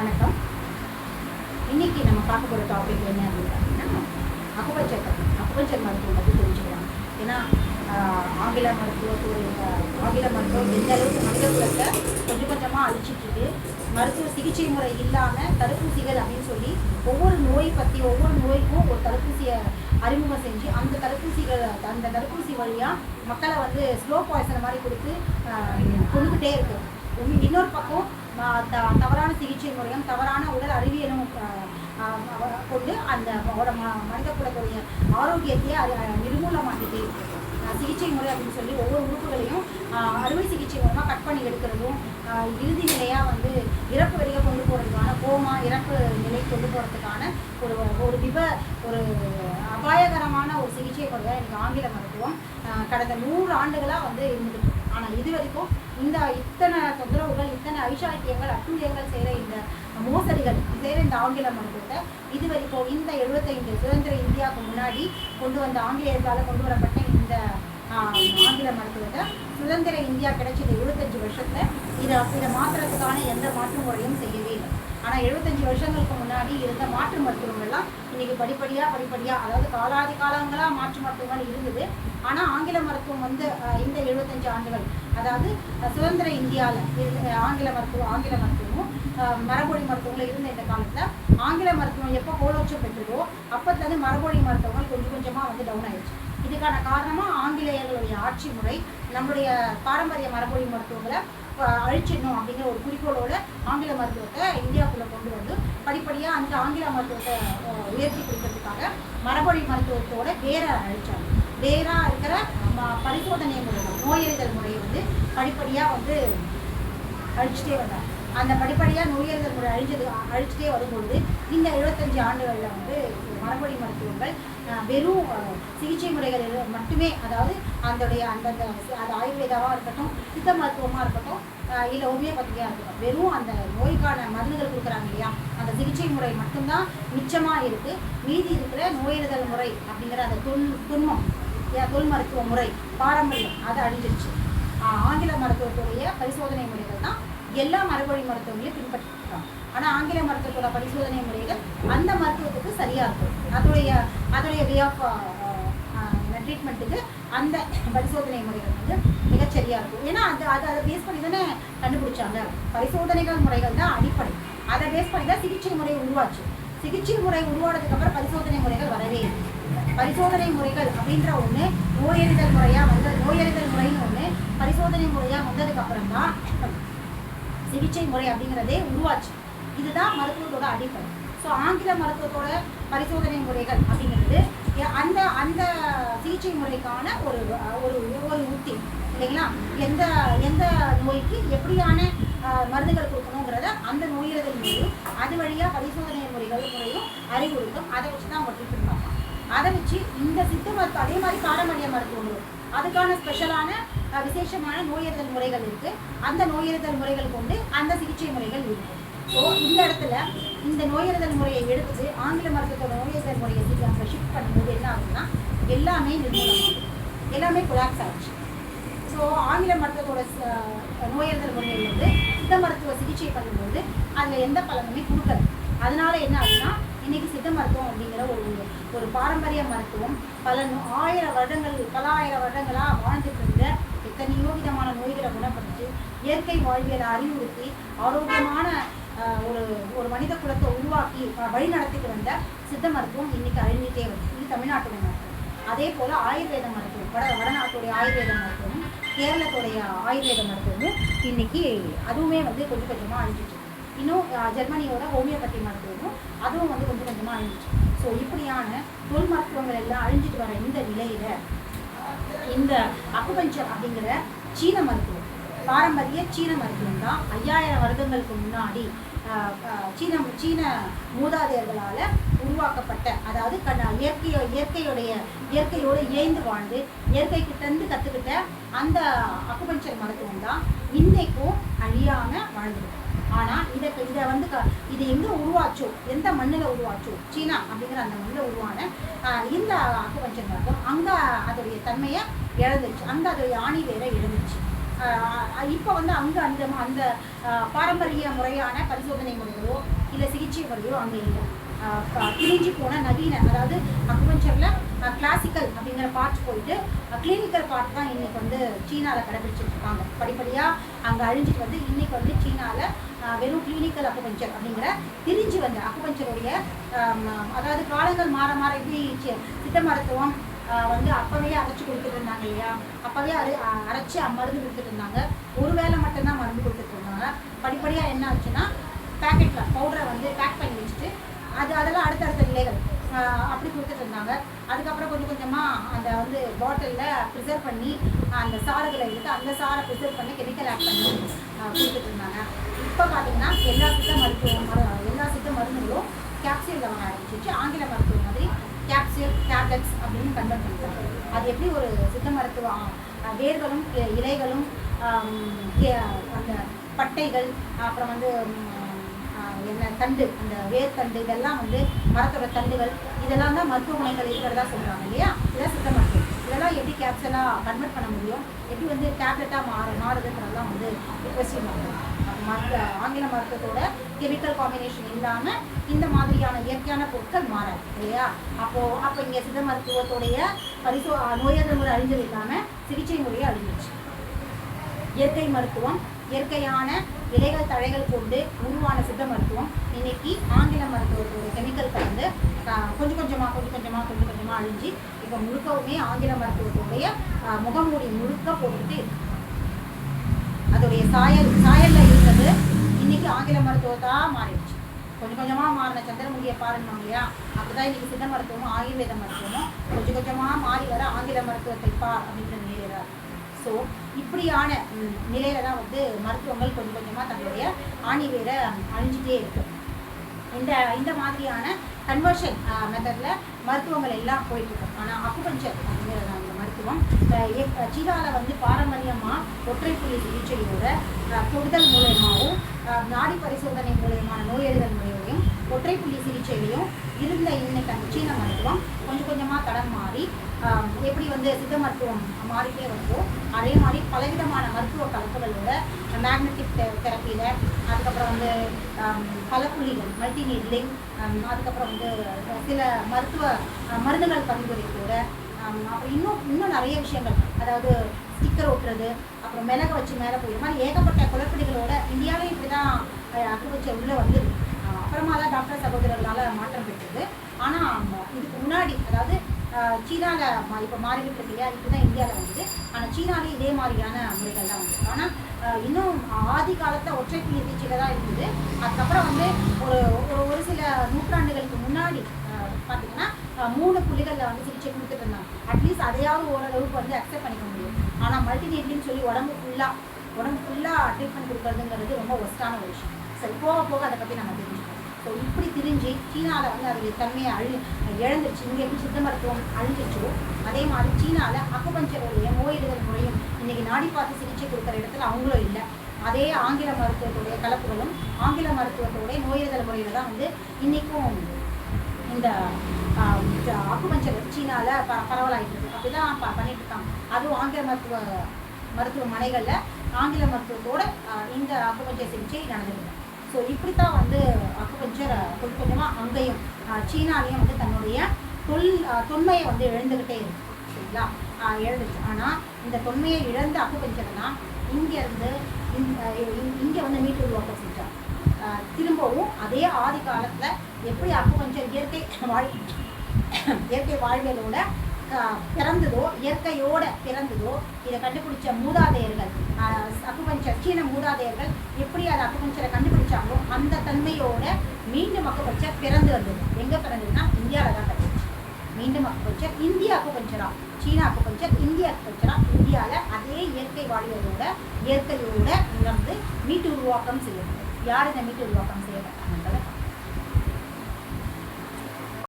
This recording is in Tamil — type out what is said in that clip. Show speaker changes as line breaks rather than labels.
வணக்கம் இன்னைக்கு நம்ம பார்க்க போகிற டாபிக் என்ன அப்படின்னு பார்த்தீங்கன்னா அகுபச்சர் அகுபச்சர் மருத்துவம் பற்றி தெரிஞ்சுக்கலாம் ஏன்னா ஆங்கில மருத்துவத்துடைய ஆங்கில மருத்துவம் எந்த அளவுக்கு மனித குலத்தை கொஞ்சம் கொஞ்சமாக அழிச்சிட்டு மருத்துவ சிகிச்சை முறை இல்லாமல் தடுப்பூசிகள் அப்படின்னு சொல்லி ஒவ்வொரு நோய் பற்றி ஒவ்வொரு நோய்க்கும் ஒரு தடுப்பூசியை அறிமுகம் செஞ்சு அந்த தடுப்பூசிகள் அந்த தடுப்பூசி வழியாக மக்களை வந்து ஸ்லோ பாய்சன் மாதிரி கொடுத்து கொண்டுக்கிட்டே இருக்கு இன்னொரு பக்கம் தவறான சிகிச்சை முறையும் தவறான உடல் அறிவியலும் கொண்டு அந்த மனித குலத்துடைய ஆரோக்கியத்தை அது நிர்மூலமாக்கிட்டே சிகிச்சை முறை அப்படின்னு சொல்லி ஒவ்வொரு உறுப்புகளையும் அறுவை சிகிச்சை மூலமாக கட் பண்ணி எடுக்கிறதும் இறுதி நிலையாக வந்து இறப்பு வழியாக கொண்டு போகிறதுக்கான கோமா இறப்பு நிலை கொண்டு போகிறதுக்கான ஒரு ஒரு விப ஒரு அபாயகரமான ஒரு சிகிச்சை முறையாக எனக்கு ஆங்கில மருத்துவம் கடந்த நூறு ஆண்டுகளாக வந்து இருந்துட்டு ஆனால் இது வரைக்கும் இந்த இத்தனை தொந்தரவுகள் இத்தனை ஐஷாக்கியங்கள் அட்டூழியங்கள் செய்கிற இந்த மோசடிகள் செய்கிற இந்த ஆங்கில மனுக்கத்தை இது வரைக்கும் இந்த எழுபத்தைந்து சுதந்திர இந்தியாவுக்கு முன்னாடி கொண்டு வந்த ஆங்கிலேயர்களால் கொண்டு வரப்பட்ட இந்த ஆங்கில மருத்துவத்தை சுதந்திர இந்தியா கிடைச்சது எழுபத்தஞ்சு வருஷத்தில் இதை இதை மாற்றுறதுக்கான எந்த மாற்று முறையும் செய்யவே இல்லை ஆனால் எழுபத்தஞ்சு வருஷங்களுக்கு முன்னாடி இருந்த மாற்று மருத்துவங்கள்லாம் இன்றைக்கி படிப்படியாக படிப்படியாக அதாவது காலாதி காலங்களாக மாற்று மருத்துவங்கள் இருந்தது ஆனால் ஆங்கில மருத்துவம் வந்து இந்த எழுபத்தஞ்சு ஆண்டுகள் அதாவது சுதந்திர இந்தியாவில் ஆங்கில மருத்துவம் ஆங்கில மருத்துவமும் மரபொழி மருத்துவங்களும் இருந்த இந்த காலத்தில் ஆங்கில மருத்துவம் எப்போ கோலோச்சம் பெற்றதோ அப்போத்துலேருந்து மரபொழி மருத்துவங்கள் கொஞ்சம் கொஞ்சமாக வந்து டவுன் ஆயிடுச்சு இதுக்கான காரணமாக ஆங்கிலேயர்களுடைய ஆட்சி முறை நம்முடைய பாரம்பரிய மரபொழி மருத்துவங்களை அழிச்சிடணும் அப்படிங்கிற ஒரு குறிக்கோளோட ஆங்கில மருத்துவத்தை இந்தியாவுக்குள்ள கொண்டு வந்து படிப்படியாக அந்த ஆங்கில மருத்துவத்தை உயர்த்தி கொடுக்கறதுக்காக மரபொழி மருத்துவத்தோட பேரை அழிச்சாங்க வேறாக இருக்கிற பரிசோதனை முறையில் நோயறிதல் முறையை வந்து படிப்படியாக வந்து அழிச்சுட்டே வந்தாங்க அந்த படிப்படியாக நோயறிதல் முறை அழிஞ்சது அழிச்சுட்டே வரும்பொழுது இந்த எழுபத்தஞ்சு ஆண்டுகளில் வந்து மரபடி மருத்துவங்கள் வெறும் சிகிச்சை முறைகள் மட்டுமே அதாவது அதோடைய அந்தந்த அது ஆயுர்வேதாவாக இருக்கட்டும் சித்த மருத்துவமாக இருக்கட்டும் இல்லை ஹோமியோபதியாக இருக்கட்டும் வெறும் அந்த நோய்க்கான மருந்துகள் கொடுக்குறாங்க இல்லையா அந்த சிகிச்சை முறை மட்டும்தான் மிச்சமாக இருக்குது மீதி இருக்கிற நோயறிதல் முறை அப்படிங்கிற அந்த துன் துன்பம் தொல் மருத்துவ முறை பாரம்பரியம் அதை அழிஞ்சிருச்சு ஆங்கில மருத்துவத்துடைய பரிசோதனை முறைகள் தான் எல்லா மரபொழி மருத்துவங்களையும் பின்பற்றிருக்காங்க ஆனால் ஆங்கில மருத்துவத்தோட பரிசோதனை முறைகள் அந்த மருத்துவத்துக்கு சரியாக இருக்கும் அதோடைய அதோடைய வே ஆஃப் ட்ரீட்மெண்ட்டுக்கு அந்த பரிசோதனை முறைகள் வந்து மிகச்சரியாக இருக்கும் ஏன்னா அது அது அதை பேஸ் பண்ணி தானே கண்டுபிடிச்சாங்க பரிசோதனைகள் முறைகள் தான் அடிப்படை அதை பேஸ் பண்ணி தான் சிகிச்சை முறை உருவாச்சு சிகிச்சை முறை உருவானதுக்கு அப்புறம் பரிசோதனை முறைகள் வரவே இல்லை பரிசோதனை முறைகள் அப்படின்ற ஒன்று நோயறிதல் முறையாக வந்த நோயறிதல் முறைன்னு ஒன்று பரிசோதனை முறையாக வந்ததுக்கு அப்புறம்தான் தான் சிகிச்சை முறை அப்படிங்கிறதே உருவாச்சு இதுதான் மருத்துவத்தோட அடிப்படை ஸோ ஆங்கில மருத்துவத்தோட பரிசோதனை முறைகள் அப்படிங்கிறது அந்த அந்த சிகிச்சை முறைக்கான ஒரு ஒரு ஒரு உத்தி இல்லைங்களா எந்த எந்த நோய்க்கு எப்படியான மருந்துகள் கொடுக்கணுங்கிறத அந்த நோயறிதல் முறையும் அது வழியாக பரிசோதனை முறைகள் முறையும் அறிவுறுத்தும் அதை வச்சு தான் அவங்க ட்ரீட்மெண்ட் அதை வச்சு இந்த சித்த மருத்துவம் அதே மாதிரி பாரம்பரிய மருத்துவம் அதுக்கான ஸ்பெஷலான விசேஷமான நோயறிதல் முறைகள் இருக்குது அந்த நோயறிதல் முறைகள் கொண்டு அந்த சிகிச்சை முறைகள் இருக்கும் ஸோ இந்த இடத்துல இந்த நோயறிதல் முறையை எடுத்து ஆங்கில மருத்துவத்தோட நோயறிதல் முறையை நம்ம ஷிஃப்ட் பண்ணும்போது என்ன ஆகுதுன்னா எல்லாமே எல்லாமே கொலாப்ஸ் ஆகிடுச்சு ஸோ ஆங்கில மருத்துவத்தோட நோயறிதல் முறையில் வந்து சித்த மருத்துவ சிகிச்சை பண்ணும்போது அதில் எந்த பலனுமே கொடுக்காது அதனால என்ன ஆகுதுன்னா இன்னைக்கு சித்த மருத்துவம் அப்படிங்கிற ஒரு ஒரு பாரம்பரிய மருத்துவம் பல ஆயிரம் வருடங்கள் பல ஆயிரம் வருடங்களாக வாழ்ந்துட்டு இருந்த எத்தனையோ விதமான நோய்களை குணப்படுத்தி இயற்கை வாழ்வியலை அறிவுறுத்தி ஆரோக்கியமான ஒரு ஒரு மனித குலத்தை உருவாக்கி வழி நடத்திட்டு வந்த சித்த மருத்துவம் இன்னைக்கு அழிஞ்சிட்டே வருது இது தமிழ்நாட்டுடைய மருத்துவம் அதே போல ஆயுர்வேத மருத்துவம் வட வடநாட்டுடைய ஆயுர்வேத மருத்துவம் கேரளத்துடைய ஆயுர்வேத மருத்துவமும் இன்னைக்கு அதுவுமே வந்து கொஞ்சம் கொஞ்சமாக அழிஞ்சிட்டு இன்னும் ஜெர்மனியோட ஹோமியோபதி மருத்துவமும் அதுவும் வந்து கொஞ்சம் கொஞ்சமாக அழிஞ்சிச்சு ஸோ இப்படியான தொல் மருத்துவங்கள் எல்லாம் அழிஞ்சிட்டு வர இந்த நிலையில் இந்த அக்குபஞ்சர் அப்படிங்கிற சீன மருத்துவம் பாரம்பரிய சீன மருத்துவம் தான் ஐயாயிரம் வருடங்களுக்கு முன்னாடி சீன சீன மூதாதையர்களால் உருவாக்கப்பட்ட அதாவது கண்ண இயற்கையோ இயற்கையுடைய இயற்கையோடு இயைந்து வாழ்ந்து இயற்கை கிட்டேருந்து கற்றுக்கிட்ட அந்த அக்குபஞ்சர் மருத்துவம் தான் இன்றைக்கும் அழியாமல் வாழ்ந்துருக்கு ஆனால் இதை இதை வந்து இது எங்கே உருவாச்சோ எந்த மண்ணில் உருவாச்சோ சீனா அப்படிங்கிற அந்த மண்ணில் உருவான இந்த அக்குபஞ்சர் அங்கே அதோடைய தன்மையை இழந்துச்சு அந்த அதோடைய ஆணி வேற இழந்துச்சு இப்போ வந்து அங்கே அந்த அந்த பாரம்பரிய முறையான பரிசோதனை முறைகளோ இல்லை சிகிச்சை முறையோ அங்கே இல்லை கிழிஞ்சு போன நவீன அதாவது அக்குபஞ்சரில் கிளாசிக்கல் அப்படிங்கிற பார்ட் போயிட்டு கிளினிக்கல் பார்ட் தான் இன்றைக்கி வந்து சீனாவில் கடைபிடிச்சிட்டு இருக்காங்க படிப்படியாக அங்கே அழிஞ்சிட்டு வந்து இன்றைக்கி வந்து சீனாவில் வெறும் கிளினிக்கல் அக்குபஞ்சர் அப்படிங்கிற திரிஞ்சு வந்த அக்குபஞ்சருடைய அதாவது காலங்கள் மாற மாற எப்படி சித்த மருத்துவம் வந்து அப்போவே அரைச்சி கொடுத்துட்டு இருந்தாங்க இல்லையா அப்போவே அரை அரைச்சி மருந்து கொடுத்துட்டு இருந்தாங்க ஒரு வேளை மட்டும்தான் மருந்து கொடுத்துட்டு இருந்தாங்க படிப்படியாக என்ன ஆச்சுன்னா பேக்கெட்டில் பவுடரை வந்து பேக் பண்ணி வச்சுட்டு அது அதெல்லாம் அடுத்தடுத்த நிலைகள் அப்படி கொடுத்துட்டு இருந்தாங்க அதுக்கப்புறம் கொஞ்சம் கொஞ்சமாக அந்த வந்து பாட்டிலில் ப்ரிசர்வ் பண்ணி அந்த சாறுகளை எடுத்து அந்த சாரை ப்ரிசர்வ் பண்ணி கெமிக்கல் ஆக்ட் பண்ணி கொடுத்துட்டு இருந்தாங்க இப்போ பார்த்தீங்கன்னா எல்லா சித்த மருத்துவ மரு எல்லா சித்த மருந்துகளும் கேப்சியலில் வர ஆரம்பிச்சிச்சு ஆங்கில மருத்துவம் மாதிரி கேப்சியல் டேப்லெட்ஸ் அப்படின்னு கன்வெர்ட் பண்ணிட்டாங்க அது எப்படி ஒரு சித்த மருத்துவம் வேர்களும் இலைகளும் அந்த பட்டைகள் அப்புறம் வந்து என்ன தண்டு அந்த வேர்த்தண்டு இதெல்லாம் வந்து மரத்தோட தண்டுகள் இதெல்லாம் தான் மருத்துவமனைகள் குணங்கள் இருக்கிறதா சொல்கிறாங்க இல்லையா இதெல்லாம் சித்த மருத்துவம் இதெல்லாம் எப்படி கேப்சலாக கன்வெர்ட் பண்ண முடியும் எப்படி வந்து டேப்லெட்டாக மாறு மாறுதுன்றதெல்லாம் வந்து கொஸ்டின் பண்ணுறாங்க மருந்து ஆங்கில மருத்துவத்தோட கெமிக்கல் காம்பினேஷன் இல்லாமல் இந்த மாதிரியான இயற்கையான பொருட்கள் மாறாது இல்லையா அப்போ அப்போ இங்கே சித்த மருத்துவத்துடைய பரிசோ நோயாளர் முறை அறிஞ்சது இல்லாமல் சிகிச்சை முறையை அழிஞ்சிச்சு இயற்கை மருத்துவம் இயற்கையான இலைகள் தழைகள் கொண்டு உருவான சித்த மருத்துவம் இன்னைக்கு ஆங்கில மருத்துவத்தோட கெமிக்கல் கலந்து கொஞ்சம் கொஞ்சமாக கொஞ்சம் கொஞ்சமாக கொஞ்சம் கொஞ்சமாக அழிஞ்சு இப்போ முழுக்கவுமே ஆங்கில மருத்துவத்துடைய முகமூடி முழுக்க போட்டுட்டு அதோடைய சாயல் சாயலில் இன்னைக்கு ஆங்கில மருத்துவத்தா மாறிடுச்சு கொஞ்சம் கொஞ்சமாக மாறின சந்திரமுகியை பாருங்க இல்லையா அப்படிதான் இன்னைக்கு சித்த மருத்துவமும் ஆயுர்வேத மருத்துவமும் கொஞ்சம் கொஞ்சமாக மாறி வர ஆங்கில மருத்துவத்தை பா அப்படின்ற நிலையில ஸோ இப்படியான நிலையில தான் வந்து மருத்துவங்கள் கொஞ்சம் கொஞ்சமாக தங்களுடைய ஆணிவேர அழிஞ்சிட்டே இருக்கு இந்த இந்த மாதிரியான கன்வர்ஷன் மெத்தடில் மருத்துவங்கள் எல்லாம் போயிட்டு இருக்கும் ஆனால் அக்குபஞ்சர் அப்படிங்கிறதா அந்த மருத்துவம் சீனாவில் வந்து பாரம்பரியம் ஒற்றை புள்ளி சிகிச்சையோட தொடுதல் மூலயமாவும் நாடி பரிசோதனை மூலயமான நோயறிதல் மூலியமையும் ஒற்றை புள்ளி சிகிச்சையிலையும் இருந்த இன்னைக்கு அந்த சீன மருத்துவம் கொஞ்சம் கொஞ்சமாக தடம் மாறி எப்படி வந்து சித்த மருத்துவம் மாறிட்டே வருதோ அதே மாதிரி பலவிதமான மருத்துவ கலப்புகளோட மேக்னட்டிக் தெரப்பியில் அதுக்கப்புறம் வந்து பல புள்ளிகள் மல்டிநீட்லிங் அதுக்கப்புறம் வந்து சில மருத்துவ மருந்துகள் பரிந்துரைக்கூட அப்புறம் இன்னும் இன்னும் நிறைய விஷயங்கள் அதாவது ஸ்டிக்கர் ஓட்டுறது அப்புறம் மிளகு வச்சு மேலே போய் மாதிரி ஏகப்பட்ட குழப்பிடிகளோட இந்தியாவிலே இப்படி தான் அக்ரிகல்ச்சர் உள்ளே வந்தது அப்புறமா தான் டாக்டர் சகோதரர்களால் மாற்றம் பெற்றது ஆனால் இதுக்கு முன்னாடி அதாவது சீனாவில் இப்போ மாறிவிட்டு இல்லையா இல்லையா இதுதான் இந்தியாவில் வந்தது ஆனால் சீனாலே இதே மாதிரியான முறைகள் தான் வந்தது ஆனால் இன்னும் ஆதி காலத்தை ஒற்றை புள்ளி தான் இருந்தது அதுக்கப்புறம் வந்து ஒரு ஒரு சில நூற்றாண்டுகளுக்கு முன்னாடி மூணு புள்ளிகளில் வந்து சிகிச்சை கொடுத்துட்டு இருந்தாங்க அட்லீஸ்ட் அதையாவது ஓரளவுக்கு வந்து அக்செப்ட் பண்ணிக்க முடியும் ஆனால் மல்டிநீட்லின்னு சொல்லி உடம்பு ஃபுல்லாக உடம்பு ஃபுல்லாக ட்ரீட்மெண்ட் கொடுக்குறதுங்கிறது ரொம்ப ஒஸ்ட்டான ஒரு விஷயம் சரி போக போக அதை பற்றி நம்ம தெரிஞ்சுக்கணும் ஸோ இப்படி திரிஞ்சு சீனாவில் வந்து அதோடைய தன்மையை அழி இழந்துருச்சு இங்கே எப்படி சித்த மருத்துவம் அழிஞ்சிச்சோ அதே மாதிரி சீனாவில் அக்குபஞ்சருடைய நோயிடுதல் முறையும் இன்றைக்கி நாடி பார்த்து சிகிச்சை கொடுக்குற இடத்துல அவங்களும் இல்லை அதே ஆங்கில மருத்துவத்துடைய கலப்புகளும் ஆங்கில மருத்துவத்துடைய நோயிடுதல் முறையில் தான் வந்து இன்றைக்கும் இந்த ஆக்குபஞ்சர் சீனாவில் ப பரவலாயிட்டு இருக்கு அப்படிதான் ப பண்ணிட்டு இருக்காங்க அதுவும் ஆங்கில மருத்துவ மருத்துவமனைகளில் ஆங்கில மருத்துவத்தோட இந்த ஆக்குபஞ்சர் சிகிச்சை நடந்துருக்கு ஸோ இப்படித்தான் வந்து அக்குமஞ்சர் கொஞ்சம் கொஞ்சமாக அங்கேயும் சீனாலையும் வந்து தன்னுடைய தொல் தொன்மையை வந்து இழந்துக்கிட்டே இருக்கு சரிங்களா இழந்துச்சு ஆனால் இந்த தொன்மையை இழந்த அக்குபஞ்சரை தான் இங்கேருந்து இங்கே வந்து மீட்டு உருவாக்க செஞ்சார் திரும்பவும் அதே ஆதி காலத்தில் எப்படி அக்குபஞ்சர் இயற்கை வாழ்க்கை இயற்கை வாழ்வியலோட பிறந்ததோ இயற்கையோட பிறந்ததோ இதை கண்டுபிடிச்ச மூதாதையர்கள் அக்குபஞ்சர் சீன மூதாதையர்கள் எப்படி அதை அக்குபஞ்சரை கண்டுபிடிச்சாங்களோ அந்த தன்மையோட மீண்டும் அக்குபஞ்சர் பிறந்து வந்தது எங்க பிறந்ததுன்னா இந்தியாவில் தான் கண்டுபிடிச்சு மீண்டும் அக்குபஞ்சர் இந்தியா அக்குபஞ்சரா சீனா அக்குபஞ்சர் இந்தியா அக்குபஞ்சரா இந்தியாவில் அதே இயற்கை வாழ்வியலோட இயற்கையோட உணர்ந்து மீட்டு உருவாக்கம் செய்யப்படும் யார் இந்த மீட்டு உருவாக்கம் செய்யப்பட்டாங்க